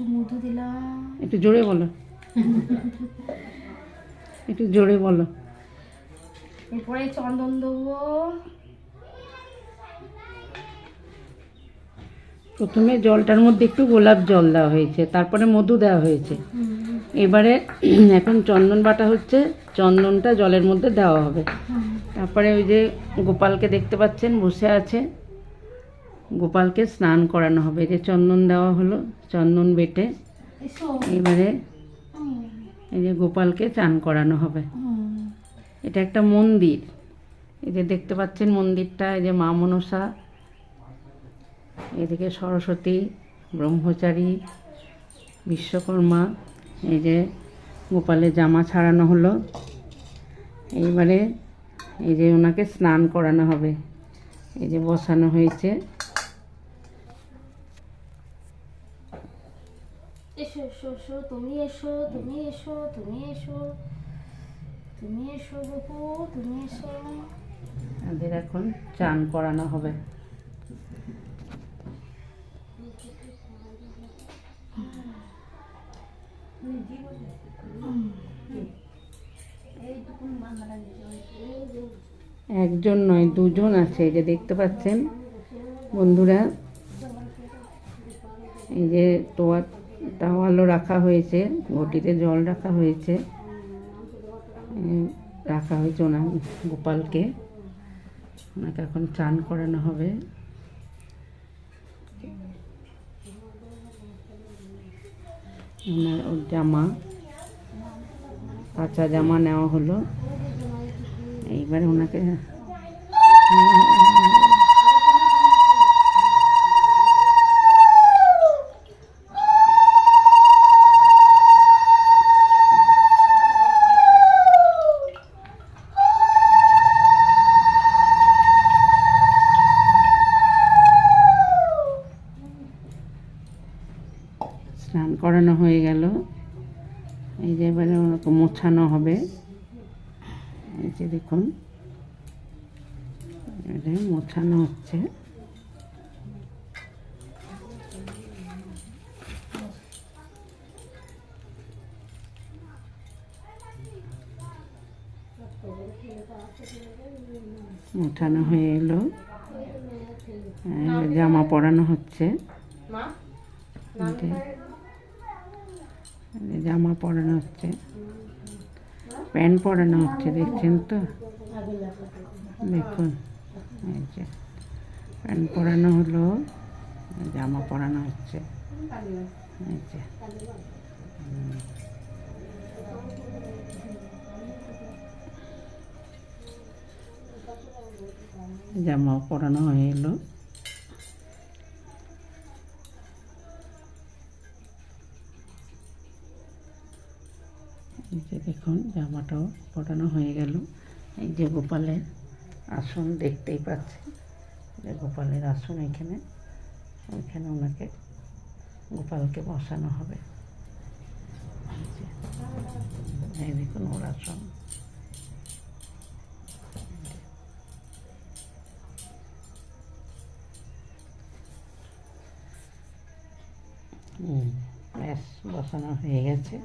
একটু মধু দিলাম। একটু জোরে বলো। একটু জোরে বলো। এরপরে চন্দন দেবো। প্রথমে জলটার মধ্যে একটু গোলাপ জল দেওয়া হয়েছে তারপরে মধু দেওয়া হয়েছে। এবারে এখন চন্দন বাটা হচ্ছে চন্দনটা জলের মধ্যে দেওয়া হবে। তারপরে ওই যে গোপালকে দেখতে পাচ্ছেন বসে আছে। গোপালকে স্নান করানো হবে। এই যে চন্দন দেওয়া হলো চন্দন বেটে এবারে এই যে গোপালকে চান করানো হবে। এটা একটা মন্দির। এই যে দেখতে পাচ্ছেন মন্দিরটা এই যে মা মনসা এদিকে সরস্বতী ব্রহ্মচারী বিশ্বকর্মা এই যে গোপালের জামা ছাড়ানো হলো। এইবারে এই যে ওনাকে স্নান করানো হবে। এই যে বসানো হয়েছে। এসো এসো এসো, তুমি এসো তুমি এসো তুমি এসো তুমি এসো গপু তুমি এসো। তাদের এখন চান করানো হবে। একজন নয়, দুজন আছে, এই যে দেখতে পাচ্ছেন বন্ধুরা। এই যে টোয়া টাওয়ালও রাখা হয়েছে, ঘটিতে জল রাখা হয়েছে। রাখা হয়েছে ওনার গোপালকে। ওনাকে এখন চান করানো হবে। ওনার জামা, কাঁচা জামা নেওয়া হলো। এইবার ওনাকে স্নান করানো হয়ে গেল। এই যে এবারে ওনাকে মোছানো হবে। এই যে দেখুন। এটা মোছানো হচ্ছে। মোছানো হয়ে এলো। জামা পরানো হচ্ছে। যে জামা পরানো হচ্ছে। প্যান্ট পরানো হচ্ছে, দেখছেন তো? দেখুন, এই যে প্যান্ট পরানো হলো, জামা পরানো হচ্ছে। এই যে। জামা পরানো হয়ে এলো। যে দেখুন, জামাটাও পরানো হয়ে গেল। এই যে গোপালের আসন দেখতেই পাচ্ছেন। যে গোপালের আসন এখানে। ওইখানে ওনাকে গোপালকে বসানো হবে। এই দেখুন ওর আসন। ব্যাস, বসানো হয়ে গেছে।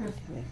Okay.